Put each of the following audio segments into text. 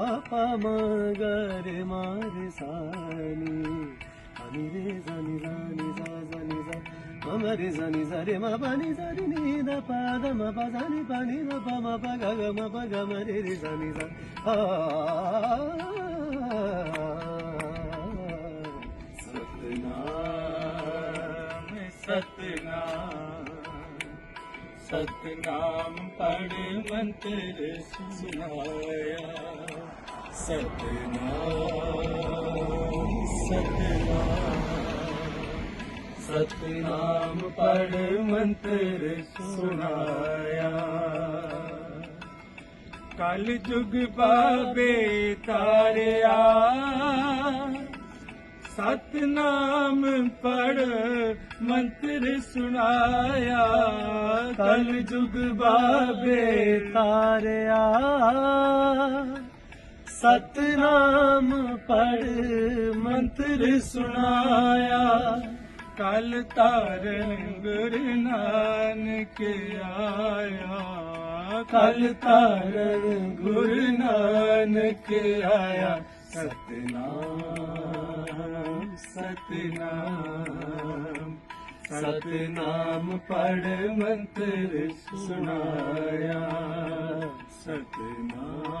Up मरि मा మరి సని సరి మ పని సరి నీద పాద మ పని పని మ మ పగ గ గ మ ప గ రి సని స सतनाम सतनाम सतनाम पढ़ मंत्र सुनाया ਸਤਨਾਮ ਸਤਨਾਮ ਪੜ ਮੰਤਰ ਸੁਨਾਇਆ ਸਤਨਾਮ ਕਲ ਜੁਗ ਬਾਬੇ ਤਾਰਿਆ, ਸਤਨਾਮ ਪੜ ਮੰਤਰ ਸੁਣਾਇਆ। ਕਲ ਜੁਗ ਬਾਬੇ ਤਾਰਿਆ, ਸਤਨਾਮ ਪੜ ਮੰਤਰ ਸੁਣਾਇਆ। ਕਲ ਤਾਰਨ ਗੁਰੂ ਨਾਨਕ ਆਇਆ ਕਲ ਤਾਰਨ ਗੁਰੂ ਨਾਨਕ ਆਇਆ ਸਤਨਾਮ ਸਤਨਾਮ ਸਤਨਾਮ ਪੜ ਮੰਤਰ ਸੁਣਾਇਆ ਸਤਨਾਮ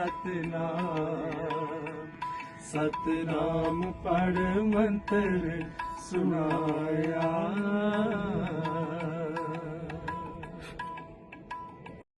ਸਤਨਾਮ ਸਤਨਾਮ ਸਤਨਾਮ ਪੜ ਮੰਤਰ ਸੁਣਾਇਆ।